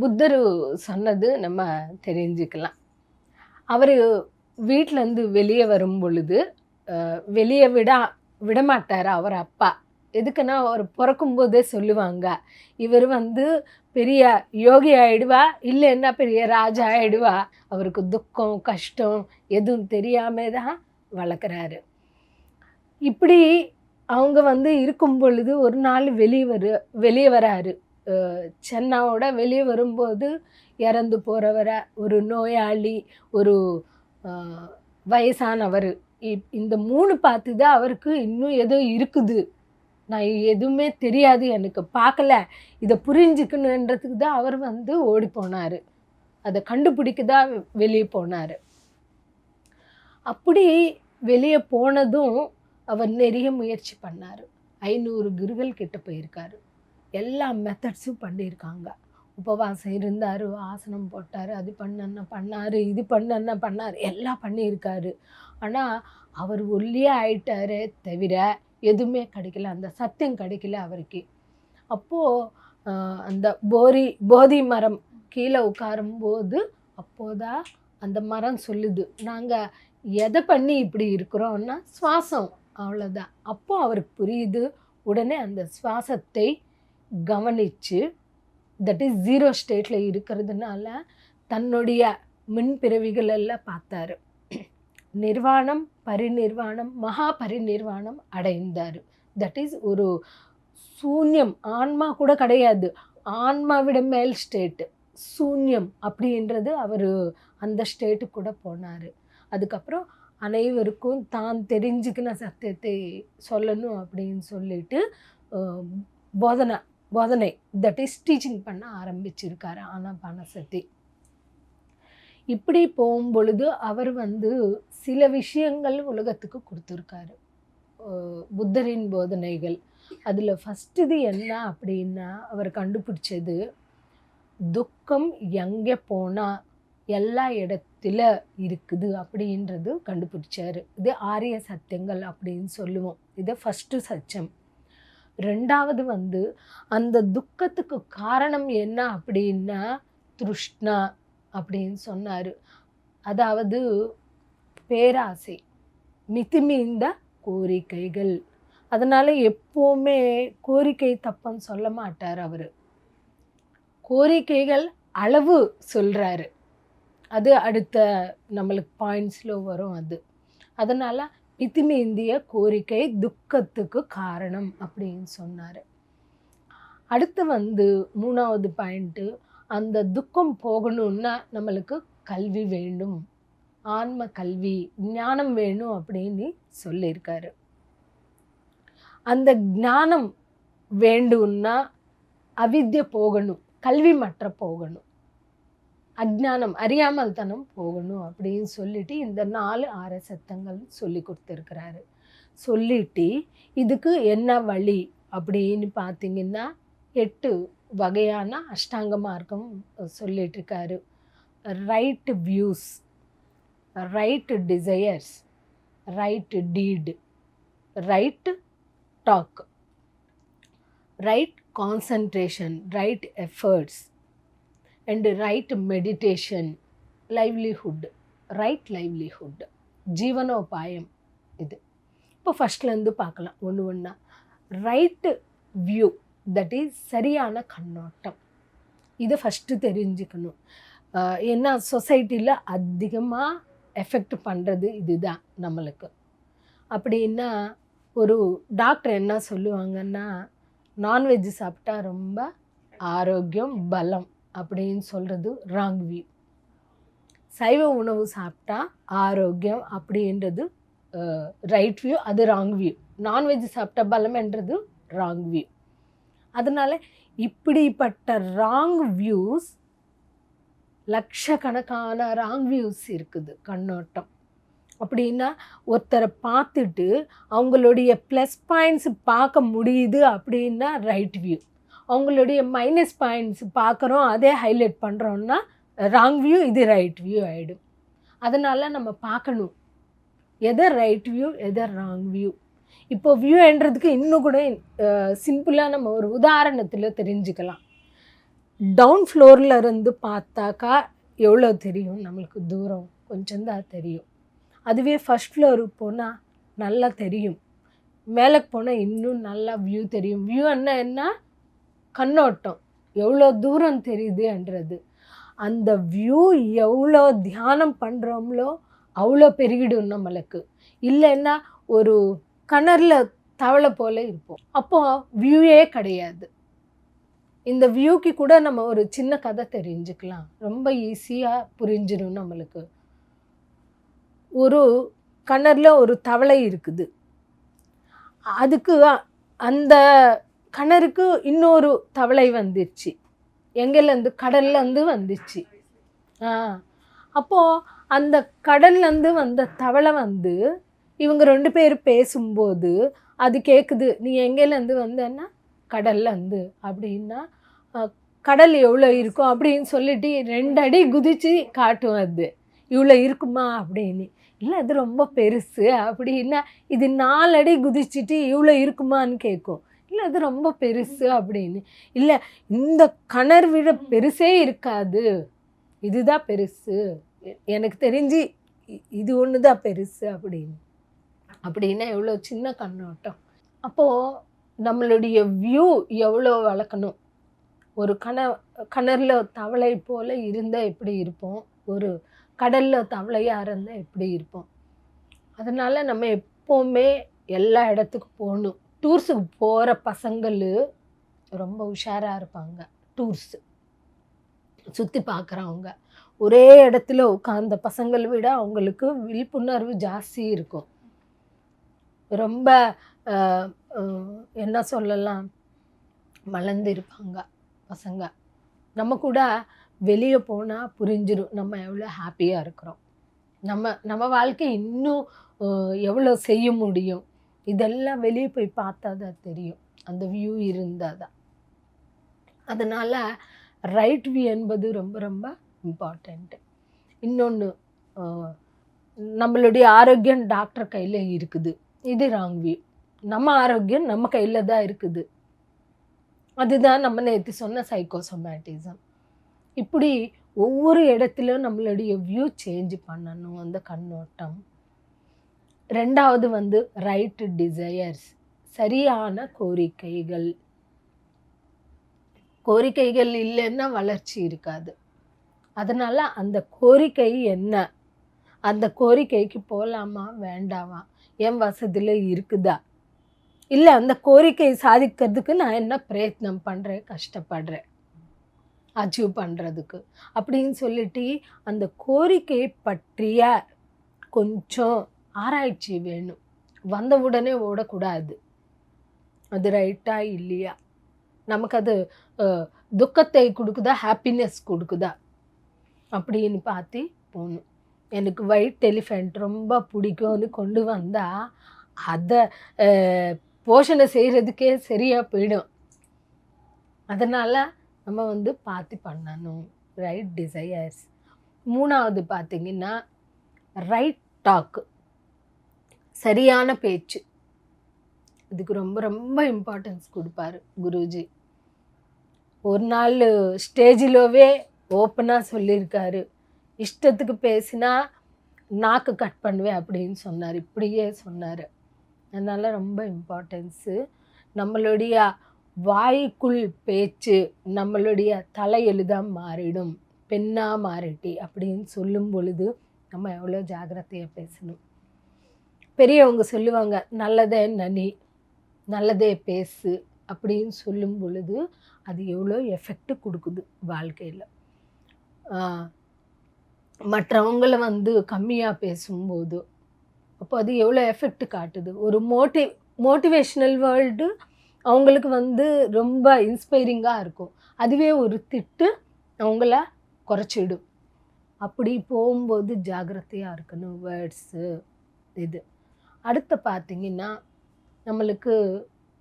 புத்தர் சொன்னது நம்ம தெரிஞ்சுக்கலாம். அவர் வீட்டிலேருந்து வெளியே வரும் பொழுது வெளியே விட விடமாட்டார் அவர் அப்பா? எதுக்குன்னா அவர் பிறக்கும்போதே சொல்லுவாங்க. இவர் வந்து பெரிய யோகி ஆயிடுவா இல்லைன்னா பெரிய ராஜா ஆயிடுவா. அவருக்கு துக்கம் கஷ்டம் எதுவும் தெரியாமல் தான் வளர்க்குறாரு. இப்படி அவங்க வந்து இருக்கும் பொழுது ஒரு நாள் வெளியே வரு வெளியே வராரு. சென்னாவோட வெளியே வரும்போது இறந்து போகிறவரை ஒரு நோயாளி ஒரு வயசானவர். இந்த மூணு பார்த்து தான் அவருக்கு இன்னும் ஏதோ இருக்குது. நான் எதுவுமே தெரியாது எனக்கு பார்க்கல. இதை புரிஞ்சுக்கணுன்றதுக்கு தான் அவர் வந்து ஓடி போனார். அதை கண்டுபிடிக்க தான் வெளியே போனார். அப்படி வெளியே போனதும் அவர் நிறைய முயற்சி பண்ணார். ஐநூறு குருகள் கிட்ட போயிருக்காரு. எல்லா மெத்தட்ஸும் பண்ணியிருக்காங்க. உபவாசம் இருந்தார் ஆசனம் போட்டார் அது பண்ண பண்ணார் இது பண்ண பண்ணார் எல்லாம் பண்ணியிருக்காரு. ஆனால் அவர் ஒல்லியே ஆயிட்டாரே தவிர எதுவுமே கிடைக்கல. அந்த சத்தியம் கிடைக்கல அவருக்கு. அப்போது அந்த போரி போதி மரம் கீழே உட்காரும்போது அப்போதான் அந்த மரம் சொல்லுது நாங்கள் எதை பண்ணி இப்படி இருக்கிறோம்னா சுவாசம். அவ்வளோதான் அப்போது அவருக்கு புரியுது உடனே அந்த சுவாசத்தை கவனித்து தட் இஸ் ஜீரோ ஸ்டேட்டில் இருக்கிறதுனால தன்னுடைய மின்பிறவிகள் எல்லாம் பார்த்தாரு. நிர்வாணம் பரிநிர்வாணம் மகா பரிநிர்வாணம் அடைந்தார். தட் இஸ் ஒரு சூன்யம். ஆன்மா கூட கிடையாது. ஆன்மாவிட மேல் ஸ்டேட்டு சூன்யம் அப்படின்றது அவர் அந்த ஸ்டேட்டு கூட போனார். அதுக்கப்புறம் அனைவருக்கும் தான் தெரிஞ்சுக்கின சத்தியத்தை சொல்லணும் அப்படின்னு சொல்லிட்டு போதனை போதனை தட் இஸ் டீச்சிங் பண்ண ஆரம்பிச்சிருக்காரு ஆனாபான சக்தி இப்படி போகும் பொழுது அவர் வந்து சில விஷயங்கள் உலகத்துக்கு கொடுத்துருக்காரு. புத்தரின் போதனைகள். அதில் ஃபஸ்ட்டு இது என்ன அப்படின்னா அவர் கண்டுபிடிச்சது துக்கம் எங்கே போனால் எல்லா இடத்துல இருக்குது அப்படின்றது கண்டுபிடிச்சாரு. இது ஆரிய சத்தியங்கள் அப்படின்னு சொல்லுவோம். இது ஃபஸ்ட்டு சத்தியம் ரெண்டாவது வந்து அந்த துக்கத்துக்கு காரணம் என்ன அப்படின்னா திருஷ்ணா அப்படின்னு சொன்னார். அதாவது பேராசை மிதிமீந்த கோரிக்கைகள். அதனால் எப்போவுமே கோரிக்கை தப்புன்னு சொல்ல மாட்டார் அவர். கோரிக்கைகள் அளவு சொல்கிறாரு அது அடுத்த நம்மளுக்கு பாயிண்ட்ஸில் வரும் அது. அதனால் மிதிமீந்திய கோரிக்கை துக்கத்துக்கு காரணம் அப்படின்னு சொன்னார். அடுத்து வந்து மூணாவது பாயிண்ட்டு அந்த துக்கம் போகணும்னா நம்மளுக்கு கல்வி வேண்டும். ஆன்ம கல்வி ஞானம் வேணும் அப்படின்னு சொல்லியிருக்காரு. அந்த ஞானம் வேண்டும்னா அவித்திய போகணும் கல்வி மற்ற போகணும். அஜ்ஞானம் அறியாமல் தனம் போகணும் அப்படின்னு சொல்லிட்டு இந்த நாலு ஆறு சத்தங்கள் சொல்லி கொடுத்துருக்கிறாரு. சொல்லிட்டு இதுக்கு என்ன வழி அப்படின்னு பார்த்தீங்கன்னா எட்டு வகையான அஷ்டாங்க மார்க்கம் சொல்லிட்டுருக்காரு. Right views right desires right deed right talk right concentration right efforts and right meditation livelihood right livelihood ஜீவனோபாயம் இது. இப்போ ஃபஸ்ட்லேருந்து பார்க்கலாம். ஒன்று ஒன்றா ரைட்டு வியூ தட் இஸ் சரியான கண்ணோட்டம். இதை ஃபஸ்ட்டு தெரிஞ்சுக்கணும். ஏன்னா சொசைட்டியில் அதிகமாக எஃபெக்ட் பண்ணுறது இதுதான் நம்மளுக்கு. அப்படின்னா ஒரு டாக்டர் என்ன சொல்லுவாங்கன்னா நான்வெஜ் சாப்பிட்டா ரொம்ப ஆரோக்கியம் பலம். அப்படின்னு சொல்கிறது ராங் வியூ சைவ உணவு சாப்பிட்டா ஆரோக்கியம் அப்படின்றது ரைட் வியூ அது ராங் வியூ நான்வெஜ் சாப்பிட்டா பலம்ன்றது ராங் வியூ அதனால் இப்படிப்பட்ட ராங் வியூஸ் லட்சக்கணக்கான ராங் வியூஸ் இருக்குது கண்ணோட்டம். அப்படின்னா ஒருத்தரை பார்த்துட்டு அவங்களுடைய ப்ளஸ் பாயிண்ட்ஸ் பார்க்க முடியுது அப்படின்னா ரைட் வியூ அவங்களுடைய மைனஸ் பாயிண்ட்ஸ் பார்க்குறோம் அதே ஹைலைட் பண்ணுறோன்னா ராங் வியூ இது ரைட் வியூ ஆகிடும் அதனால் நம்ம பார்க்கணும். எதை ரைட் வியூ எதை ராங் வியூ இப்போ வியூன்றதுக்கு இன்னும் கூட சிம்பிளாக நம்ம ஒரு உதாரணத்தில் தெரிஞ்சுக்கலாம். டவுன் ஃப்ளோரில் இருந்து பார்த்தாக்கா எவ்வளோ தெரியும்? நம்மளுக்கு தூரம் கொஞ்சந்தான் தெரியும். அதுவே ஃபஸ்ட் ஃப்ளோருக்கு போனால் நல்லா தெரியும். மேலே போனால் இன்னும் நல்லா வியூ தெரியும். வியூ என்ன என்ன? கண்ணோட்டம். எவ்வளோ தூரம் தெரியுதுன்றது. அந்த வியூ எவ்வளோ தியானம் பண்ணுறோம்லோ அவ்வளோ பெருகிடும் நம்மளுக்கு. இல்லைன்னா ஒரு கணரில் தவளை போல இருப்போம். அப்போ வியூவே கிடையாது. இந்த வியூக்கு கூட நம்ம ஒரு சின்ன கதை தெரிஞ்சுக்கலாம். ரொம்ப ஈஸியாக புரிஞ்சிடும் நம்மளுக்கு. ஒரு கணரில் ஒரு தவளை இருக்குது. அதுக்கு அந்த கணருக்கு இன்னொரு தவளை வந்துச்சு. எங்கேருந்து கடல்லேருந்து வந்துச்சு. ஆ. அப்போது அந்த கடல்லேருந்து வந்த தவளை வந்து இவங்க ரெண்டு பேர் பேசும்போது அது கேட்குது நீ எங்கேருந்து வந்தேன்னா? கடல்லேருந்து. அப்படின்னா கடல் எவ்வளோ இருக்கும்? அப்படின்னு சொல்லிட்டு ரெண்டு அடி குதிச்சு காட்டும் அது. இவ்வளோ இருக்குமா? அப்படின்னு. இல்லை அது ரொம்ப பெருசு. அப்படின்னா இது நாலு அடி குதிச்சுட்டு இவ்வளோ இருக்குமான்னு கேட்கும் இல்லை அது ரொம்ப பெருசு அப்படின்னு. இல்லை இந்த கணர் விட பெருசே இருக்காது. இதுதான் பெருசு. எனக்கு தெரிஞ்சு இது ஒன்று தான் பெருசு அப்படின்னு. அப்படின்னா எவ்வளோ சின்ன கண்ணோட்டம். அப்போது நம்மளுடைய வியூ எவ்வளோ வளர்க்கணும்? ஒரு கண கணரில் தவளை போல் இருந்தால் எப்படி இருப்போம்? ஒரு கடலில் தவளையாக இருந்தால் எப்படி இருப்போம்? அதனால் நம்ம எப்போவுமே எல்லா இடத்துக்கும் போகணும். டூர்ஸுக்கு போகிற பசங்கள் ரொம்ப உஷாராக இருப்பாங்க. டூர்ஸு. சுற்றி பார்க்குறவங்க ஒரே இடத்துல உட்கார்ந்த பசங்களை விட அவங்களுக்கு விழிப்புணர்வு ஜாஸ்தி இருக்கும். ரொம்ப என்ன சொல்லலாம்? மலர்ந்து இருப்பாங்க பசங்க. நம்ம கூட வெளியே போனால் புரிஞ்சிடும் நம்ம எவ்வளோ ஹாப்பியாக இருக்கிறோம். நம்ம நம்ம வாழ்க்கை இன்னும் எவ்வளோ செய்ய முடியும். இதெல்லாம் வெளியே போய் பார்த்தா தான் தெரியும். அந்த வியூ இருந்தால் தான். அதனால் ரைட் வியூ என்பது ரொம்ப ரொம்ப இம்பார்ட்டண்ட்டு இன்னொன்று நம்மளுடைய ஆரோக்கியம் டாக்டர் கையில் இருக்குது. இது ராங் வியூ நம்ம ஆரோக்கியம் நம்ம கையில் தான் இருக்குது. அதுதான் நம்ம நேற்று சொன்ன சைக்கோசோமேட்டிசம் இப்படி ஒவ்வொரு இடத்துலையும் நம்மளுடைய வியூ சேஞ்ச் பண்ணணும். அந்த கண்ணோட்டம் ரெண்டாவது வந்து ரைட் டிசையர்ஸ் சரியான கோரிக்கைகள். கோரிக்கைகள் இல்லைன்னா வளர்ச்சி இருக்காது. அதனால் அந்த கோரிக்கை என்ன? அந்த கோரிக்கைக்கு போகலாமா வேண்டாமா? என் வசதியில் இருக்குதா? இல்லை அந்த கோரிக்கை சாதிக்கிறதுக்கு நான் என்ன பிரயத்னம் பண்ணுறேன் கஷ்டப்படுறேன்? அச்சீவ் பண்ணுறதுக்கு அப்படின்னு சொல்லிட்டு அந்த கோரிக்கை பற்றிய கொஞ்சம் ஆராய்ச்சி வேணும். வந்த உடனே ஓடக்கூடாது. அது ரைட்டா இல்லையா? நமக்கு அது துக்கத்தை கொடுக்குதா? ஹாப்பினஸ் கொடுக்குதா? அப்படின்னு பார்த்து போகணும். எனக்கு ஒயிட் எலிஃபெண்ட் ரொம்ப பிடிக்கும்னு கொண்டு வந்தால் அதை போஷணை செய்கிறதுக்கே சரியாக போயிடும். அதனால் நம்ம வந்து பார்த்து பண்ணணும். ரைட் டிசையர்ஸ் மூணாவது பார்த்தீங்கன்னா ரைட் டாக்கு சரியான பேச்சு. இதுக்கு ரொம்ப ரொம்ப இம்பார்ட்டன்ஸ் கொடுப்பாரு குருஜி. ஒரு நாள் ஸ்டேஜிலவே ஓப்பனாக சொல்லியிருக்காரு. இஷ்டத்துக்கு பேசினா நாக்கு கட் பண்ணுவேன் அப்படின்னு சொன்னார். இப்படியே சொன்னார். அதனால் ரொம்ப இம்பார்ட்டன்ஸு நம்மளுடைய வாய்க்குள் பேச்சு நம்மளுடைய தலையெழுதாக மாறிடும். பெண்ணாக மாறிட்டி அப்படின்னு சொல்லும் பொழுது நம்ம எவ்வளோ ஜாகிரதையாக பேசணும். பெரியவங்க சொல்லுவாங்க நல்லதே நனி நல்லதே பேசு அப்படின்னு சொல்லும் பொழுது அது எவ்வளோ எஃபெக்ட் கொடுக்குது வாழ்க்கையில். மற்றவங்கள வந்து கம்மியாக பேசும்போது அப்போ அது எவ்வளோ எஃபெக்ட் காட்டுது? ஒரு மோட்டி மோட்டிவேஷ்னல் வேர்ல்டு அவங்களுக்கு வந்து ரொம்ப இன்ஸ்பைரிங்காக இருக்கும். அதுவே ஒரு திட்டு அவங்கள குறைச்சிடும். அப்படி போகும்போது ஜாகிரதையாக இருக்கணும் வேர்ட்ஸு இது. அடுத்து பார்த்தீங்கன்னா நம்மளுக்கு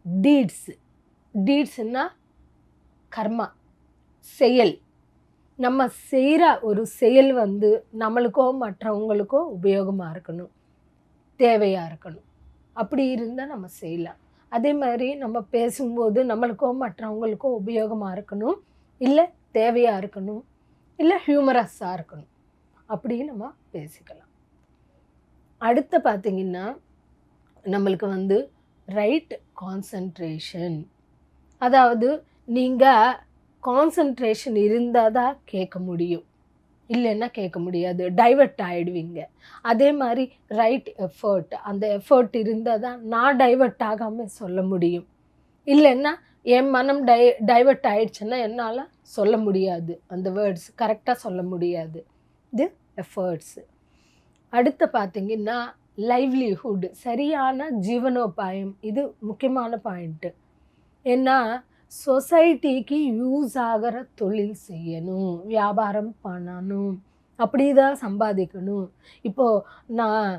டீட்ஸு டீட்ஸுன்னா கர்மா செயல். நம்ம செய்கிற ஒரு செயல் வந்து நம்மளுக்கோ மற்றவங்களுக்கோ உபயோகமாக இருக்கணும் தேவையாக இருக்கணும். அப்படி இருந்தால் நம்ம செய்யலாம். அதே மாதிரி நம்ம பேசும்போது நம்மளுக்கோ மற்றவங்களுக்கோ உபயோகமாக இருக்கணும் இல்லை தேவையாக இருக்கணும் இல்லை ஹியூமரஸாக இருக்கணும். அப்படி நம்ம பேசிக்கலாம். அடுத்து பார்த்திங்கன்னா நம்மளுக்கு வந்து ரைட் கான்சன்ட்ரேஷன் அதாவது நீங்கள் கான்சன்ட்ரேஷன் இருந்தால் தான் கேட்க முடியும். இல்லைன்னா கேட்க முடியாது. டைவர்ட் ஆகிடுவீங்க அதே மாதிரி ரைட் எஃபர்ட் அந்த எஃபர்ட் இருந்தால் தான் நான் டைவர்ட் ஆகாமல் சொல்ல முடியும். இல்லைன்னா என் மனம் டை டைவர்ட் ஆயிடுச்சுன்னா என்னால் சொல்ல முடியாது. அந்த வேர்ட்ஸ் கரெக்டாக சொல்ல முடியாது. இது எஃபர்ட்ஸு அடுத்து பார்த்தீங்கன்னா லைவ்லிஹுட் சரியான ஜீவனோபாயம். இது முக்கியமான பாயிண்ட்டு ஏன்னா சொசைட்டிக்கு யூஸ் ஆகிற தொழில் செய்யணும் வியாபாரம் பண்ணணும் அப்படி தான் சம்பாதிக்கணும். இப்போது நான்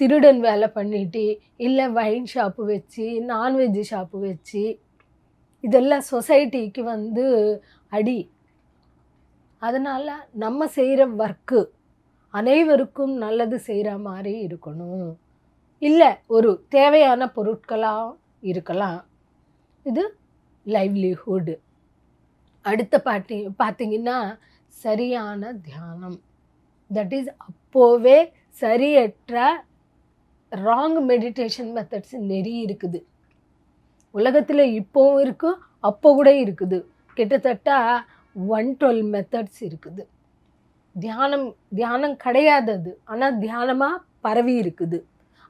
திருடன் வேலை பண்ணிட்டு இல்லை வைன் ஷாப்பு வச்சு நான்வெஜ் ஷாப்பு வச்சு இதெல்லாம் சொசைட்டிக்கு வந்து அடி. அதனால் நம்ம செய்கிற ஒர்க்கு அனைவருக்கும் நல்லது செய்கிற மாதிரி இருக்கணும். இல்லை ஒரு தேவையான பொருட்களாக இருக்கலாம். இது லைவ்லிஹுட் அடுத்த பாட்டி பார்த்தீங்கன்னா சரியான தியானம். தட் இஸ் அப்போவே சரியற்ற ராங் மெடிடேஷன் மெத்தட்ஸ் நிறைய இருக்குது. உலகத்தில் இப்போவும் இருக்குது அப்போ கூட இருக்குது. கிட்டத்தட்ட ஒன் டுவெல் மெத்தட்ஸ் இருக்குது. தியானம் தியானம் கிடையாதது. ஆனால் தியானமாக பரவி இருக்குது.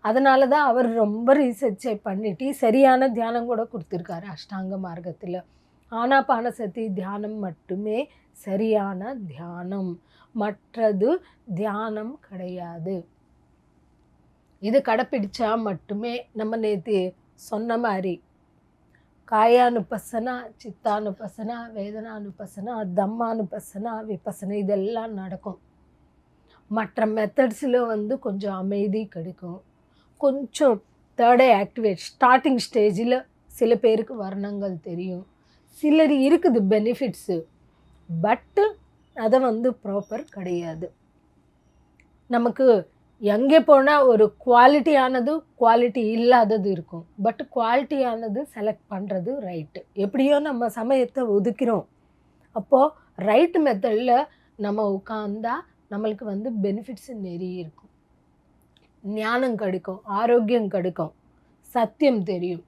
அதனால தான் அவர் ரொம்ப ரீசர்ச்சை பண்ணிட்டு சரியான தியானம் கூட கொடுத்துருக்காரு அஷ்டாங்க மார்க்கத்தில். ஆனாபான சக்தி தியானம் மட்டுமே சரியான தியானம். மற்றது தியானம் கிடையாது. இது கடைப்பிடிச்சா மட்டுமே நம்ம நேற்று சொன்ன மாதிரி காயானுபசனா சித்தானுபசனா வேதனானுபசனா தம்மானுபசனா விபசனா இதெல்லாம் நடக்கும். மற்ற மெத்தட்ஸில் வந்து கொஞ்சம் அமைதி கிடைக்கும். கொஞ்சம் தேர்டே ஆக்டிவேட் ஸ்டார்டிங் ஸ்டேஜில் சில பேருக்கு வர்ணங்கள் தெரியும். சிலர் இருக்குது பெனிஃபிட்ஸு பட்டு அதை வந்து ப்ராப்பர் கிடையாது. நமக்கு எங்கே போனால் ஒரு குவாலிட்டியானது குவாலிட்டி இல்லாதது இருக்கும். பட் குவாலிட்டியானது செலக்ட் பண்ணுறது ரைட்டு எப்படியோ நம்ம சமயத்தை ஒதுக்கிறோம். அப்போது ரைட் மெத்தடில் நம்ம உட்காந்தா நம்மளுக்கு வந்து பெனிஃபிட்ஸ் நிறைய இருக்கும். ஞானம் கிடைக்கும் ஆரோக்கியம் கிடைக்கும் சத்தியம் தெரியும்.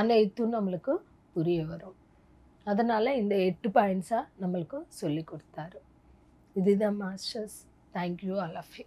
அனைத்தும் நம்மளுக்கு புரிய வரும். அதனால் இந்த எட்டு பாயிண்ட்ஸாக நம்மளுக்கு சொல்லி கொடுத்தாரு. இதுதான் masters thank you all of you